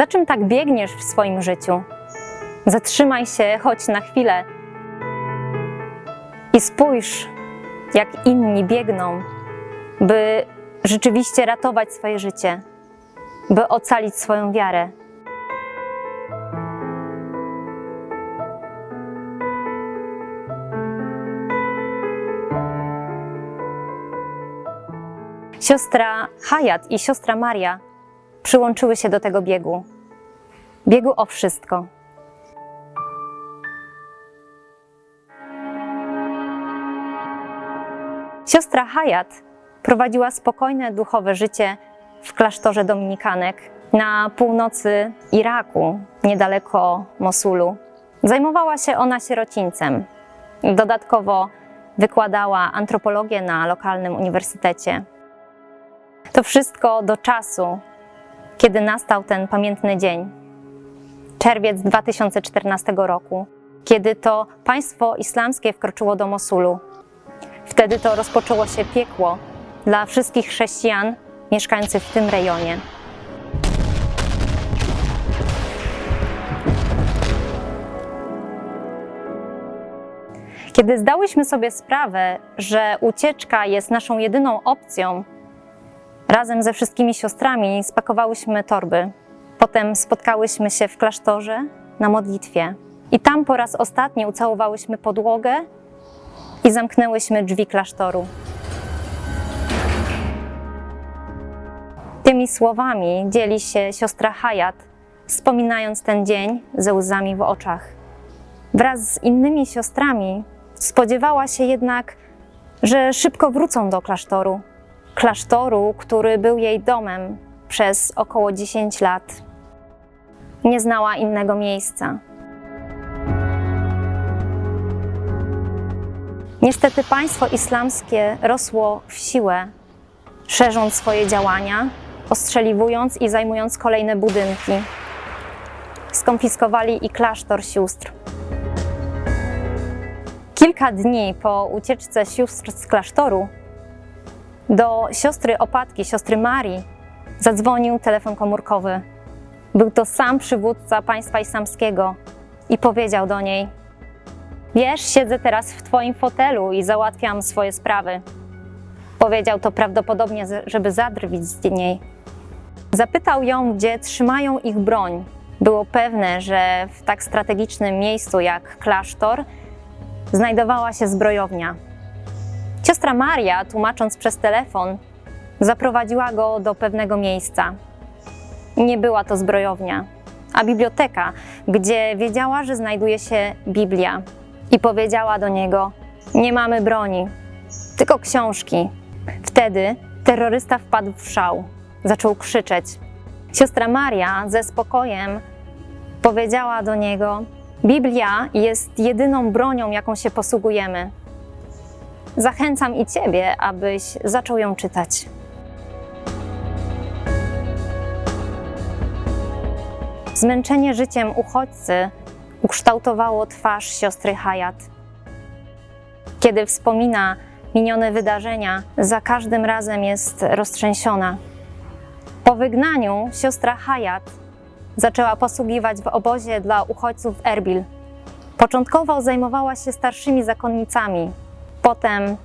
Za czym tak biegniesz w swoim życiu? Zatrzymaj się choć na chwilę i spójrz, jak inni biegną, by rzeczywiście ratować swoje życie, by ocalić swoją wiarę. Siostra Hayat i siostra Maria przyłączyły się do tego biegu. Biegu o wszystko. Siostra Hayat prowadziła spokojne duchowe życie w klasztorze dominikanek na północy Iraku, niedaleko Mosulu. Zajmowała się ona sierocińcem. Dodatkowo wykładała antropologię na lokalnym uniwersytecie. To wszystko do czasu, kiedy nastał ten pamiętny dzień. Czerwiec 2014 roku, kiedy to państwo islamskie wkroczyło do Mosulu. Wtedy to rozpoczęło się piekło dla wszystkich chrześcijan mieszkających w tym rejonie. Kiedy zdałyśmy sobie sprawę, że ucieczka jest naszą jedyną opcją, razem ze wszystkimi siostrami spakowałyśmy torby. Potem spotkałyśmy się w klasztorze na modlitwie. I tam po raz ostatni ucałowałyśmy podłogę i zamknęłyśmy drzwi klasztoru. Tymi słowami dzieli się siostra Hayat, wspominając ten dzień ze łzami w oczach. Wraz z innymi siostrami spodziewała się jednak, że szybko wrócą do klasztoru. Klasztoru, który był jej domem przez około 10 lat. Nie znała innego miejsca. Niestety państwo islamskie rosło w siłę, szerząc swoje działania, ostrzeliwując i zajmując kolejne budynki. Skonfiskowali i klasztor sióstr. Kilka dni po ucieczce sióstr z klasztoru do siostry opatki, siostry Marii, zadzwonił telefon komórkowy. Był to sam przywódca państwa islamskiego i powiedział do niej: Wiesz, siedzę teraz w Twoim fotelu i załatwiam swoje sprawy. Powiedział to prawdopodobnie, żeby zadrwić z niej. Zapytał ją, gdzie trzymają ich broń. Było pewne, że w tak strategicznym miejscu jak klasztor znajdowała się zbrojownia. Siostra Maria, tłumacząc przez telefon, zaprowadziła go do pewnego miejsca. Nie była to zbrojownia, a biblioteka, gdzie wiedziała, że znajduje się Biblia. I powiedziała do niego: Nie mamy broni, tylko książki. Wtedy terrorysta wpadł w szał, zaczął krzyczeć. Siostra Maria ze spokojem powiedziała do niego: Biblia jest jedyną bronią, jaką się posługujemy. Zachęcam i Ciebie, abyś zaczął ją czytać. Zmęczenie życiem uchodźcy ukształtowało twarz siostry Hayat. Kiedy wspomina minione wydarzenia, za każdym razem jest roztrzęsiona. Po wygnaniu siostra Hayat zaczęła posługiwać w obozie dla uchodźców w Erbil. Początkowo zajmowała się starszymi zakonnicami, potem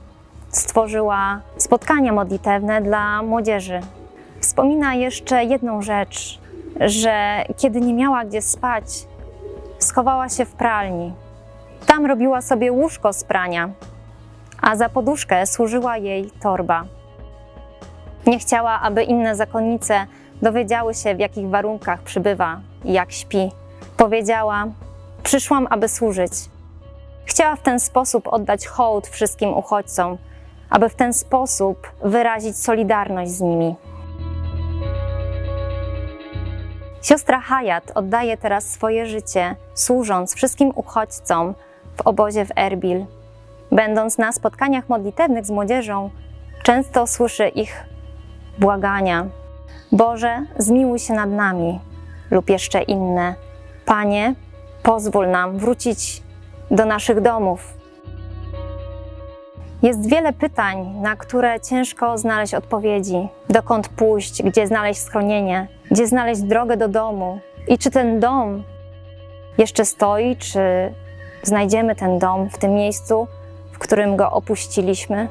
stworzyła spotkania modlitewne dla młodzieży. Wspomina jeszcze jedną rzecz, że kiedy nie miała gdzie spać, schowała się w pralni. Tam robiła sobie łóżko z prania, a za poduszkę służyła jej torba. Nie chciała, aby inne zakonnice dowiedziały się, w jakich warunkach przybywa i jak śpi. Powiedziała: Przyszłam, aby służyć. Chciała w ten sposób oddać hołd wszystkim uchodźcom, aby w ten sposób wyrazić solidarność z nimi. Siostra Hayat oddaje teraz swoje życie, służąc wszystkim uchodźcom w obozie w Erbil. Będąc na spotkaniach modlitewnych z młodzieżą, często słyszy ich błagania: Boże, zmiłuj się nad nami, lub jeszcze inne: Panie, pozwól nam wrócić do naszych domów. Jest wiele pytań, na które ciężko znaleźć odpowiedzi. Dokąd pójść, gdzie znaleźć schronienie? Gdzie znaleźć drogę do domu i czy ten dom jeszcze stoi, czy znajdziemy ten dom w tym miejscu, w którym go opuściliśmy.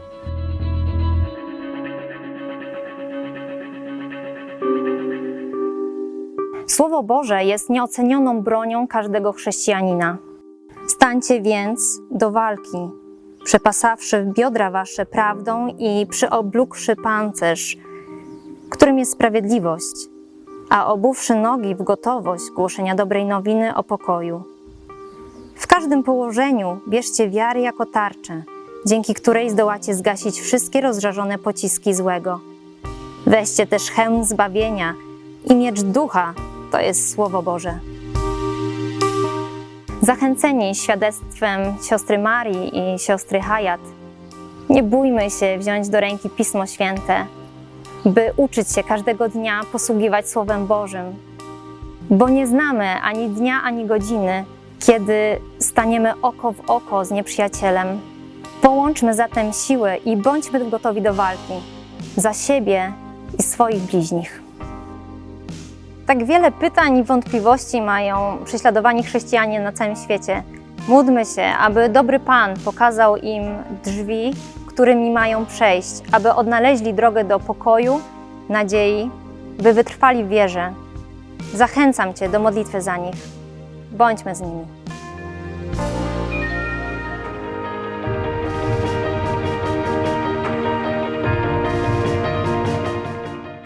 Słowo Boże jest nieocenioną bronią każdego chrześcijanina. Stańcie więc do walki, przepasawszy w biodra wasze prawdą i przyoblókłszy pancerz, którym jest sprawiedliwość, a obuwszy nogi w gotowość głoszenia dobrej nowiny o pokoju. W każdym położeniu bierzcie wiary jako tarczę, dzięki której zdołacie zgasić wszystkie rozżarzone pociski złego. Weźcie też hełm zbawienia i miecz ducha, to jest Słowo Boże. Zachęceni świadectwem siostry Marii i siostry Hayat, nie bójmy się wziąć do ręki Pismo Święte, by uczyć się każdego dnia posługiwać Słowem Bożym, bo nie znamy ani dnia, ani godziny, kiedy staniemy oko w oko z nieprzyjacielem. Połączmy zatem siły i bądźmy gotowi do walki za siebie i swoich bliźnich. Tak wiele pytań i wątpliwości mają prześladowani chrześcijanie na całym świecie. Módlmy się, aby dobry Pan pokazał im drzwi, którymi mają przejść, aby odnaleźli drogę do pokoju, nadziei, by wytrwali w wierze. Zachęcam Cię do modlitwy za nich. Bądźmy z nimi.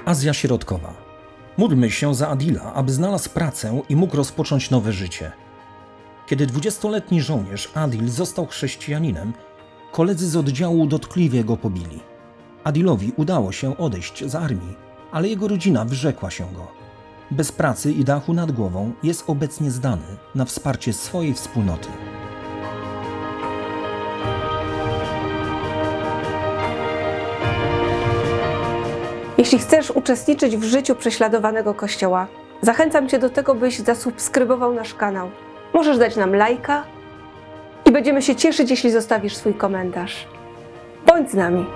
Azja Środkowa. Módlmy się za Adila, aby znalazł pracę i mógł rozpocząć nowe życie. Kiedy dwudziestoletni żołnierz Adil został chrześcijaninem, koledzy z oddziału dotkliwie go pobili. Adilowi udało się odejść z armii, ale jego rodzina wyrzekła się go. Bez pracy i dachu nad głową jest obecnie zdany na wsparcie swojej wspólnoty. Jeśli chcesz uczestniczyć w życiu prześladowanego Kościoła, zachęcam Cię do tego, byś zasubskrybował nasz kanał. Możesz dać nam lajka i będziemy się cieszyć, jeśli zostawisz swój komentarz. Bądź z nami.